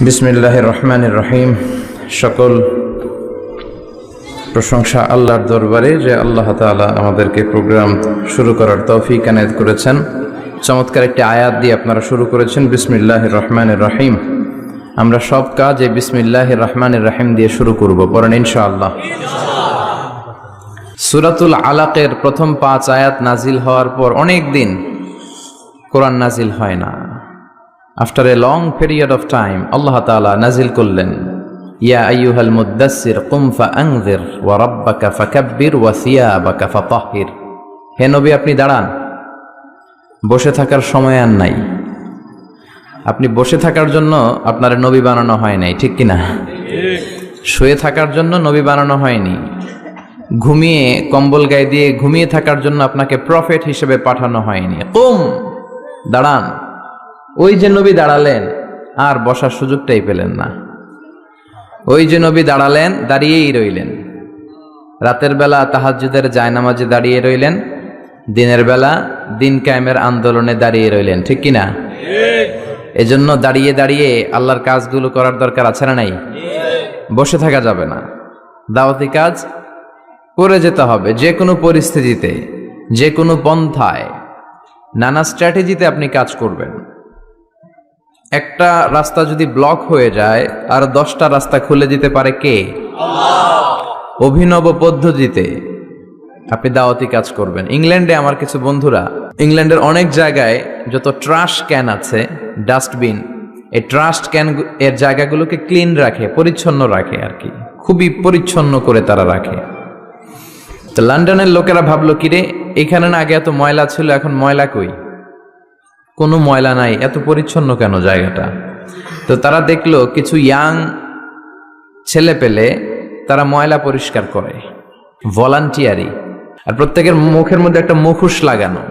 বিসমিল্লাহ রহমান রহিম সকল প্রশংসা আল্লাহর দরবারে যে আল্লাহ তাআলা আমাদেরকে প্রোগ্রাম শুরু করার তৌফিক আনায়ত করেছেন। চমৎকার একটি আয়াত দিয়ে আপনারা শুরু করেছেন বিসমিল্লাহ রহমান রহিম আমরা সব কাজ এই বিসমিল্লাহ রহমান রহিম দিয়ে শুরু করব পরেন ইনশাআল্লাহ। সুরাতুল আলাকের প্রথম পাঁচ আয়াত নাজিল হওয়ার পর অনেক দিন কোরআন নাজিল হয় না। After a long period of time Allah তাআলা নাজিল করলেন ইয়া আইয়ুহাল মুদ্দাসসির কুম ফাআনযির ওয়া রাব্বাকা ফাকাব্বির ওয়া সিয়াবাকা ফাতাহহির হে নবী, আপনি দাঁড়ান। বসে থাকার সময় আর নাই। আপনি বসে থাকার জন্য আপনার নবী বানানো হয় নাই, ঠিক কিনা? শুয়ে থাকার জন্য নবী বানানো হয়নি। ঘুমিয়ে, কম্বল গায়ে দিয়ে ঘুমিয়ে থাকার জন্য আপনাকে প্রফেট হিসেবে পাঠানো হয়নি। কুম, দাঁড়ান। ওই যে নবী দাঁড়ালেন, আর বসার সুযোগটাই পেলেন না। ওই যে নবী দাঁড়ালেন, দাঁড়িয়েই রইলেন। রাতের বেলা তাহাজ্জুদের জায়নামাজে দাঁড়িয়ে রইলেন, দিনের বেলা দিন কায়েমের আন্দোলনে দাঁড়িয়ে রইলেন, ঠিক কিনা? এজন্য দাঁড়িয়ে দাঁড়িয়ে আল্লাহর কাজগুলো করার দরকার আছে না নাই? বসে থাকা যাবে না। দাওয়াতি কাজ করে যেতে হবে, যে কোনো পরিস্থিতিতে, যে কোনো পন্থায়। নানা স্ট্র্যাটেজিতে আপনি কাজ করবেন। একটা রাস্তা যদি ব্লক হয়ে যায় আর দশটা রাস্তা খুলে দিতে পারে কে? অভিনব পদ্ধতিতে। আপনি দাওয়াতি কাজ করবেন। ইংল্যান্ডে আমার কিছু বন্ধুরা ইংল্যান্ডের অনেক জায়গায় যত ট্রাশ ক্যান আছে ডাস্টবিন এই ট্রাশ ক্যান এর জায়গাগুলোকে ক্লিন রাখে পরিচ্ছন্ন রাখে আর কি। খুবই পরিচ্ছন্ন করে তারা রাখে। তো লন্ডনের লোকেরা ভাবলো কিরে এখানে না আগে এত ময়লা ছিল এখন ময়লা কই? কোনো ময়লা নাই, এত পরিচ্ছন্ন কেন জায়গাটা? তো তারা দেখল কিছু ইয়াং ছেলে পেলে তারা ময়লা পরিষ্কার করে, ভলান্টিয়ারি। আর প্রত্যেকের মুখের মধ্যে একটা মুখোশ লাগানো,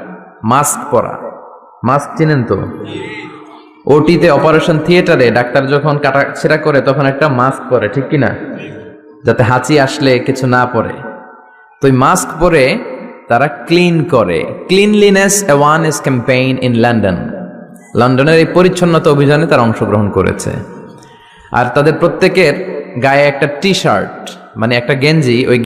মাস্ক পরা। মাস্ক চিনেন তো? ওটিতে অপারেশন থিয়েটারে ডাক্তার যখন কাটা ছেঁড়া করে তখন একটা মাস্ক পরে, ঠিক কিনা? যাতে হাঁচি আসলে কিছু না পরে। তো ওই মাস্ক পরে তারা ক্লিন করে। Cleanliness awareness campaign in London লন্ডনের এই পরিচ্ছন্নতা অভিযানে তারা অংশগ্রহণ করেছে। আর তাদের প্রত্যেকের গায়ে একটা টি শার্ট মানে একটা গেঞ্জি, ওই